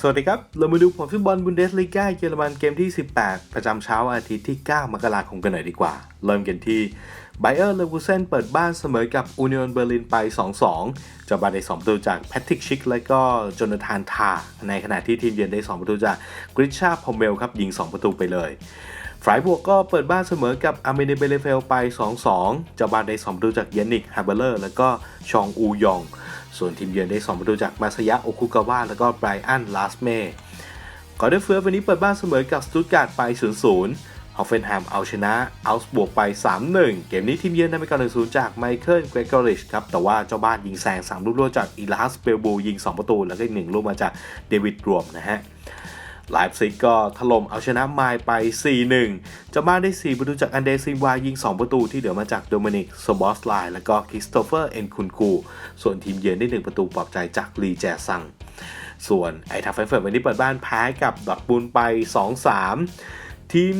สวัสดีครับ เรามาดูผลฟุตบอลบุนเดสลีกาเยอรมันเกมที่ 18 ประจำเช้าอาทิตย์ที่ 9 มกราคมกันหน่อยดีกว่า เริ่มกันที่ไบเออร์เลเวูเซนเปิดบ้านเสมอกับอูนิ o n นเบอร์ลินไป 2-2เจะบาได้ 2 ประตูจากแพทริกชิก และก็โจนาธานทา ในขณะที่ทีมเยือนได้ 2 ประตูจากกริชชาพอมเมลครับยิง 2 ประตูไปเลยฟรายบวกก็เปิดบ้านเสมอกับอาร์เมเนเบเลเฟลไป 2-2เจะบาได้ 2 ประตูจากเยนนิกฮาเบเลอร์ และก็ชองอูยอง ส่วนทีมเยือนได้2ประตูจากมาซายะโอคุกาวะและก็ไบรอันลาสเม่กอเดเฟืร์วันนี้เปิดบ้านเสมอกับสตุตการ์ดไป 0-0ฮอฟเฟนแฮมเอาชนะอัลส์บวกไป 3-1 เกมนี้ทีมเยือนได้ไปก่อน1-0 จากไมเคิลเกรกอริชครับ แต่ว่าเจ้าบ้านยิงแซง3ลูกรวดจากอีลาสเปลบูยิง 2 ประตู แล้วก็อีก1ลูกมาจากเดวิดรวมนะฮะ ไลฟ์ซิกก็ถล่มเอาชนะไมล์ไป 4-1เจ้าบ้านได้ 4 ประตูจากอันเดซินวายิง 2 ประตูที่เหลือมาจากโดมินิกโบอสไลและก็คริสโตเฟอร์เอ็นคุนคูส่วนทีมเยือนได้ 1 ประตูปลอบใจจากลีแจซัง ส่วนไอทัฟแฟเฟิร์ตวันนี้เปิดบ้านแพ้กับดอร์ทบุนไป 2-3 ทีม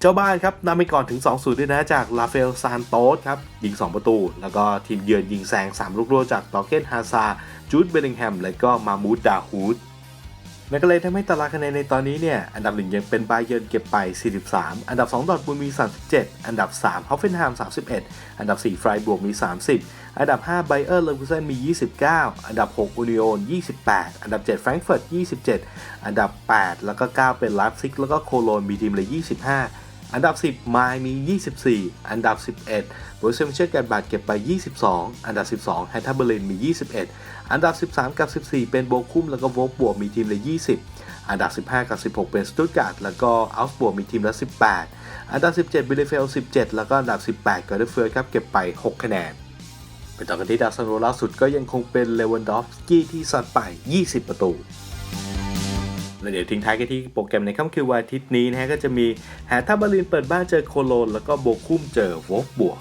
เจ้าบ้านครับนำไปก่อนถึง 2-0 ด้วยนะจากลาเฟลซานโตสครับ ยิง 2 ประตู แล้วก็ทีมเยือนยิงแซง 3 ลูกโทษจากตอเกนฮาซาจูดเบลลิงแฮมและก็มามูดดาฮูด นั่นก็เลยทำให้ตารางคะแนนในตอนนี้เนี่ย อันดับหนึ่งยังเป็นไบเยิร์นเก็บไป 43 อันดับ 2 ดอทบุลมี 37 อันดับ 3ฮอฟเฟนไฮม์31 อันดับ4ไฟบวกมี 30 อันดับ 5 ไบเออร์เลอร์คูเซนมี 29 อันดับ 6อูนิโอน 28 อันดับ 7 แฟรงก์เฟิร์ต 27 อันดับ 8 แล้วก็ 9 เป็นไลฟ์ซิกแล้วก็โคโลนมีทีมเลย25 อันดับ 10ไมล์มี 24 อันดับ 11บรูเซมเชอร์แกนบาดเก็บไป 22 อันดับ 12 แฮนทับเบอร์ลินมี 21 อันดับ 13 กับ 14 เป็นโบคุมแล้วก็โวกบวกมีทีมเลย20 อันดับ 15 กับ 16 เป็นสตุตการ์ดแล้วก็อัลส์บวกมีทีมละ 18 อันดับ 17บิลเลเฟล 17 แล้วก็อันดับ 18กอร์เดเฟิร์ครับเก็บไป 6 คะแนนไปต่อกันที่ดาวซันโวล่าสุดก็ยังคงเป็นเลวันดอฟสกี้ที่ซัดไป 20 ประตู แล้วเดี๋ยวทิ้งท้ายกันที่โปรแกรมในค่ำคืนวันอาทิตย์นี้นะฮะก็จะมีแฮท่าบาลินเปิดบ้านเจอโคโลน แล้วก็โบคุมเจอโวกบวก